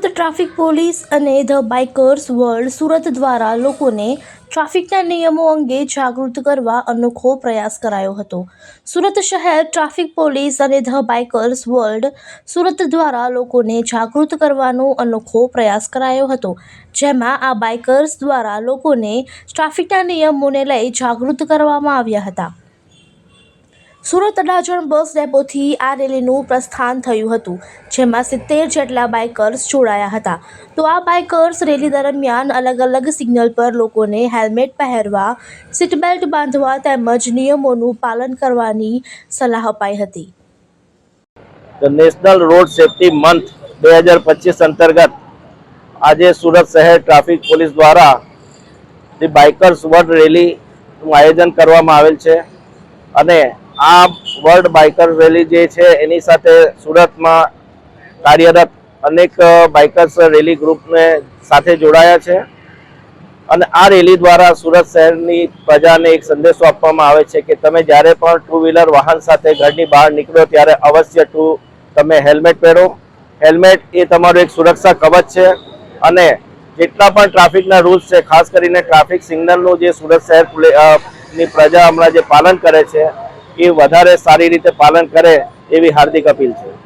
Surat traffic police અને the bikers world Surat દ્વારા લોકોને ટ્રાફિકના નિયમો અંગે જાગૃત કરવા અનોખો પ્રયાસ કરાયો હતો. સુરત શહેર ટ્રાફિક પોલીસ અને ધ બાઇકર્સ વર્લ્ડ સુરત દ્વારા લોકોને જાગૃત કરવાનો અનોખો પ્રયાસ કરાયો હતો, જેમાં આ બાઇકર્સ દ્વારા લોકોને ટ્રાફિકના નિયમોને લઈ જાગૃત કરવામાં આવ્યા હતા. સુરત અડાજણ બસ ડેપોથી આ રેલીનું પ્રસ્થાન થયું હતું, જેમાં સિત્તેર જેટલા બાઇકર્સ જોડાયા હતા. તો આ બાઇકર્સ રેલી દરમિયાન અલગ અલગ સિગ્નલ પર લોકોને હેલ્મેટ પહેરવા, સીટબેલ્ટ બાંધવા તેમજ નિયમોનું પાલન કરવાની સલાહ અપાઈ હતી. નેશનલ રોડ સેફટી મંથ બે હજાર પચીસ અંતર્ગત આજે સુરત શહેર ટ્રાફિક પોલીસ દ્વારા ધી બાઇકર્સ વર્લ્ડ રેલીનું આયોજન કરવામાં આવેલ છે અને આ વર્લ્ડ બાઇકર રેલી જે છે, એની સાથે સુરતમાં કાર્યરત અનેક બાઇકર્સ રેલી ગ્રુપને સાથે જોડાયા છે. અને આ રેલી દ્વારા સુરત શહેરની પ્રજાને એક સંદેશો આપવામાં આવે છે કે તમે જ્યારે પણ ટુ વ્હીલર વાહન સાથે ઘરની બહાર નીકળો, ત્યારે અવશ્ય ટુ તમે હેલ્મેટ પહેરો. હેલ્મેટ એ તમારું એક સુરક્ષા કવચ છે અને જેટલા પણ ટ્રાફિકના રૂલ્સ છે, ખાસ કરીને ટ્રાફિક સિગ્નલનું જે સુરત શહેરની પ્રજા હમણાં જે પાલન કરે છે એ વધારે સારી રીતે પાલન કરે એવી હાર્દિક અપીલ છે.